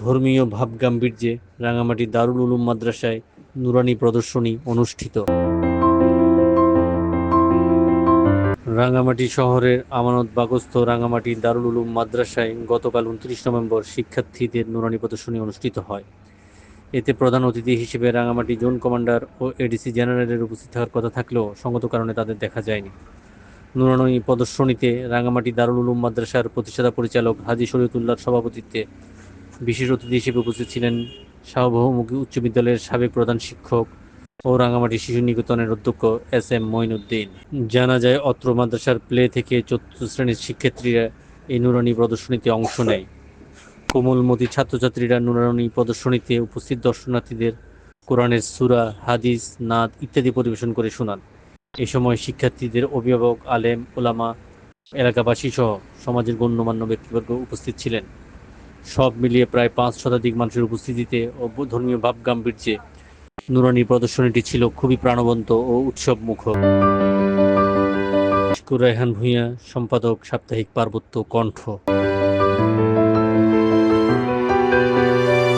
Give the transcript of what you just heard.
ধর্মীয় ভাবগাম্ভীর্যে রাঙামাটি দারুল উলুম মাদ্রাসায় নুরানি প্রদর্শনী অনুষ্ঠিত। রাঙামাটি শহরের আমানত বাগস্থ রাঙামাটি দারুল উলুম মাদ্রাসায় গতকাল উনত্রিশ নভেম্বর শিক্ষার্থীদের নুরানি প্রদর্শনী অনুষ্ঠিত হয়। এতে প্রধান অতিথি হিসেবে রাঙামাটি জোন কমান্ডার ও এডিসি জেনারেলের উপস্থিত থাকার কথা থাকলেও সঙ্গত কারণে তাদের দেখা যায়নি। নুরানি প্রদর্শনীতে রাঙামাটি দারুল উলুম মাদ্রাসার প্রতিষ্ঠাতা পরিচালক হাজি শরীয়তুল্লাহর সভাপতিত্বে বিশেষ অতিথি হিসেবে উপস্থিত ছিলেন শাহবাহুমুখী উচ্চ বিদ্যালয়ের সাবেক প্রধান শিক্ষক ও রাঙামাটি শিশু নিকেতনের অধ্যক্ষ এস এম মঈনুদ্দিন। জানা যায়, অত্র মাদ্রাসার প্লে থেকে চতুর্থ শ্রেণির শিক্ষার্থীরা এই নুরানি প্রদর্শনীতে অংশ নেয়। কোমলমতি ছাত্রছাত্রীরা নুরানি প্রদর্শনীতে উপস্থিত দর্শনার্থীদের কোরআনের সুরা, হাদিস, নাদ ইত্যাদি পরিবেশন করে শোনান। এ সময় শিক্ষার্থীদের অভিভাবক, আলেম, ওলামা, এলাকাবাসী সহ সমাজের গণ্যমান্য ব্যক্তিবর্গ উপস্থিত ছিলেন। সব মিলিয়ে প্রায় পাঁচ শতাধিক মানুষের উপস্থিতিতে ও ধর্মীয় ভাব গাম্ভীর্যে নুরানি প্রদর্শনীটি ছিল খুবই প্রাণবন্ত ও উৎসব মুখর রায়হান ভূঁইয়া, সম্পাদক সাপ্তাহিক পার্বত্য কণ্ঠ।